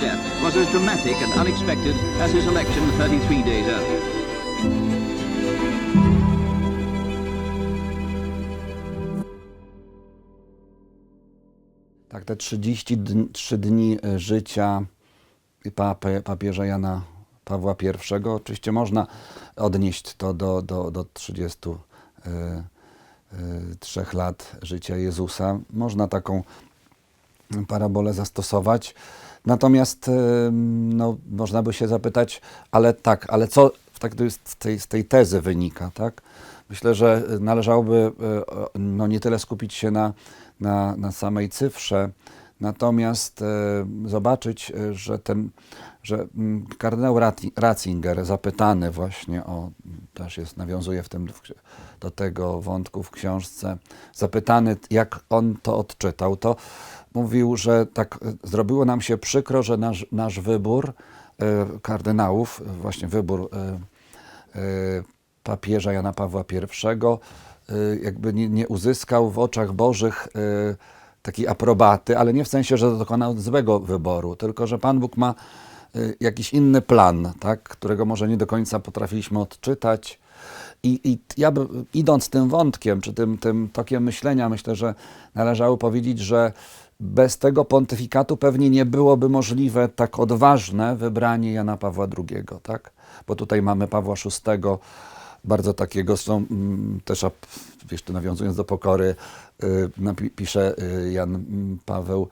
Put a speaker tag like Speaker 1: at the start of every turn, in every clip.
Speaker 1: Death was as dramatic and unexpected as his election 33 days earlier.
Speaker 2: Tak, te 33 dni e, życia papy, papieża Jana Pawła I, oczywiście można odnieść to do, do, do 33 lat życia Jezusa. Można taką parabolę zastosować. Natomiast e, no, można by się zapytać, ale tak, ale co tak z tej, z tej tezy wynika, tak? Myślę, że należałoby e, no, nie tyle skupić się na, na, na samej cyfrze, natomiast e, zobaczyć, e, że ten, że mm, kardynał Ratzinger zapytany właśnie o, też jest, nawiązuje w tym do tego wątku w książce, zapytany jak on to odczytał, to mówił, że tak e, zrobiło nam się przykro, że nasz, nasz wybór kardynałów, właśnie wybór papieża Jana Pawła I jakby nie, nie uzyskał w oczach Bożych takiej aprobaty, ale nie w sensie, że dokonał złego wyboru, tylko że Pan Bóg ma e, jakiś inny plan, tak, którego może nie do końca potrafiliśmy odczytać. I, I ja by, idąc tym wątkiem, czy tym, tym tokiem myślenia, myślę, że należało powiedzieć, że bez tego pontyfikatu pewnie nie byłoby możliwe tak odważne wybranie Jana Pawła II, tak? Bo tutaj mamy Pawła VI, bardzo takiego, zresztą mm, też a- jeszcze nawiązując do pokory, y, pisze y, Jan mm, Paweł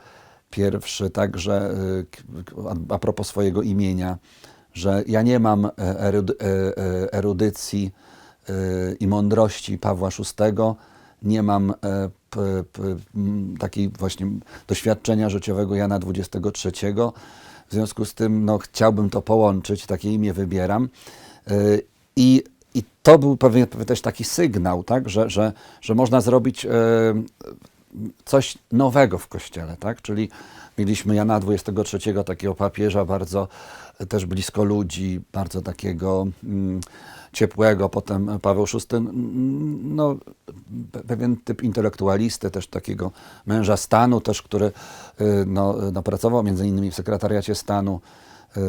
Speaker 2: I także y, a, propos swojego imienia, że ja nie mam e, e, e, erudycji i mądrości Pawła VI, nie mam takiej właśnie doświadczenia życiowego Jana XXIII. W związku z tym no, chciałbym to połączyć, takie imię wybieram. I to był pewnie, pewnie też taki sygnał, tak, że, że, że można zrobić e, coś nowego w Kościele, tak? Czyli mieliśmy Jana XXIII, takiego papieża, bardzo e, też blisko ludzi, bardzo takiego mm, ciepłego, potem Paweł VI, no, pe- pewien typ intelektualisty, też takiego męża stanu, też, który y, no, no, pracował między innymi w sekretariacie stanu, y,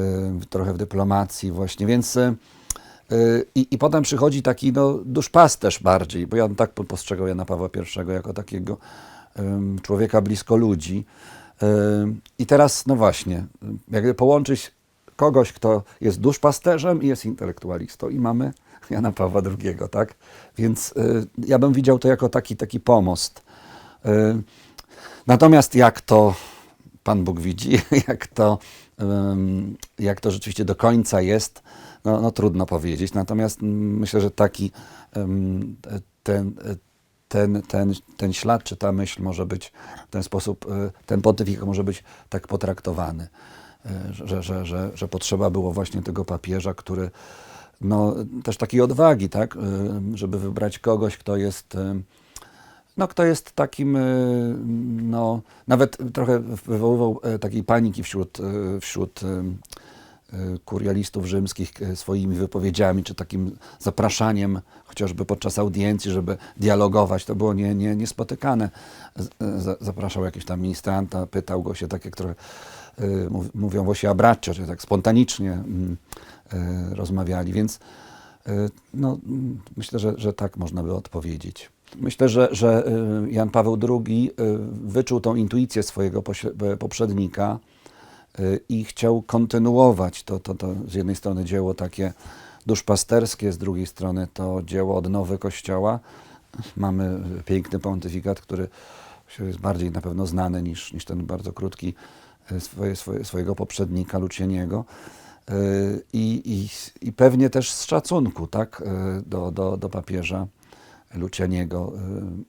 Speaker 2: trochę w dyplomacji właśnie, więc i, I potem przychodzi taki no, duszpasterz bardziej, bo ja tak po- postrzegał Jana Pawła I jako takiego ym, człowieka blisko ludzi. Ym, I teraz, no właśnie, jakby połączyć kogoś, kto jest duszpasterzem i jest intelektualistą i mamy Jana Pawła II, tak? Więc y, ja bym widział to jako taki, taki pomost. Y, natomiast jak to Pan Bóg widzi, jak to, jak to rzeczywiście do końca jest, no, no trudno powiedzieć. Natomiast myślę, że taki ten, ten, ten, ten ślad czy ta myśl może być w ten sposób, y, ten pontyfikat może być tak potraktowany, y, że, że, że, że potrzeba było właśnie tego papieża, który no, też takiej odwagi, tak, y, żeby wybrać kogoś, kto jest no, kto jest takim, y, no, nawet trochę wywoływał e, takiej paniki wśród, e, wśród e, kurialistów rzymskich swoimi wypowiedziami, czy takim zapraszaniem chociażby podczas audiencji, żeby dialogować. To było nie, nie, niespotykane. Zapraszał jakiegoś tam ministranta, pytał go się, tak jak trochę e, mów- mówią Włosi abraccio, czy tak spontanicznie mm, rozmawiali, więc no, mm, myślę, że, że tak można by odpowiedzieć. Myślę, że, że y, Jan Paweł II y, wyczuł tą intuicję swojego pośle- poprzednika y, i chciał kontynuować to, to, to z jednej strony dzieło takie duszpasterskie, z drugiej strony to dzieło odnowy Kościoła. Mamy piękny pontyfikat, który jest bardziej na pewno znany niż, niż ten bardzo krótki y, swoje, swoje, swojego poprzednika Lucieniego. Y, I, i, I pewnie też z szacunku tak, do, do, do papieża Lucianiego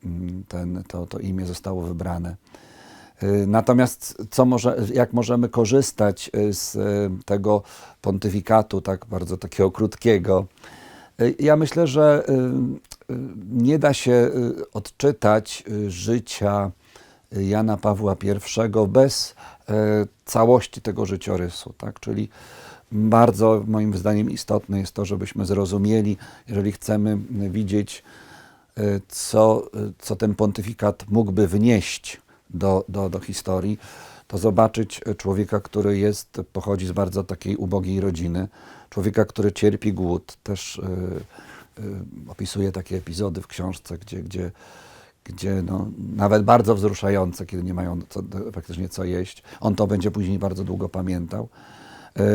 Speaker 2: y, mm, ten, to, to imię zostało wybrane. Y, Natomiast co może, jak możemy korzystać y, z tego pontyfikatu, tak bardzo takiego krótkiego? Ja myślę, że nie da się odczytać życia Jana Pawła I bez całości tego życiorysu, tak? Czyli bardzo moim zdaniem istotne jest to, żebyśmy zrozumieli, jeżeli chcemy widzieć co, y, co ten pontyfikat mógłby wnieść do, do, do historii, to zobaczyć człowieka, który jest, pochodzi z bardzo takiej ubogiej rodziny, człowieka, który cierpi głód. Też y, y, opisuje takie epizody w książce, gdzie, gdzie, gdzie no, nawet bardzo wzruszające, kiedy nie mają co, faktycznie co jeść. On to będzie później bardzo długo pamiętał.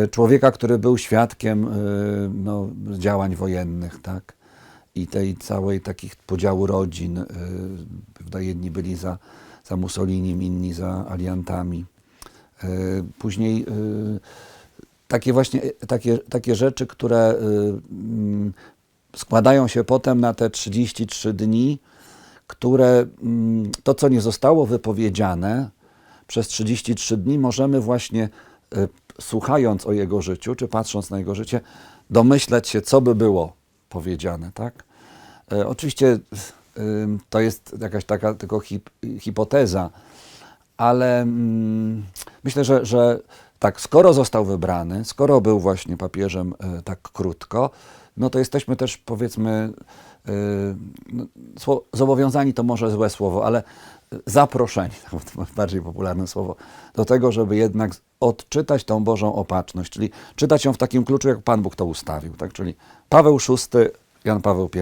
Speaker 2: Y, człowieka, który był świadkiem y, no, działań wojennych, tak? I tej całej takich podziału rodzin. y, Prawda, jedni byli za, za Mussolinim, inni za aliantami. Y, Później y, takie właśnie y, takie, takie rzeczy, które y, mm, składają się potem na te 33 dni, które mm, to, co nie zostało wypowiedziane przez 33 dni, możemy właśnie y, słuchając o jego życiu, czy patrząc na jego życie, domyśleć się, co by było powiedziane, tak? E, Oczywiście to jest jakaś taka tylko hip, hipoteza, ale mm, myślę, że, że tak, skoro został wybrany, skoro był właśnie papieżem e, tak krótko, no to jesteśmy też powiedzmy e, no, zobowiązani, to może złe słowo, ale zaproszeni, bardziej popularne słowo, do tego, żeby jednak odczytać tą Bożą opatrzność, czyli czytać ją w takim kluczu, jak Pan Bóg to ustawił, tak? czyli Paweł VI, Jan Paweł I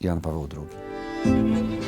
Speaker 2: i Jan Paweł II.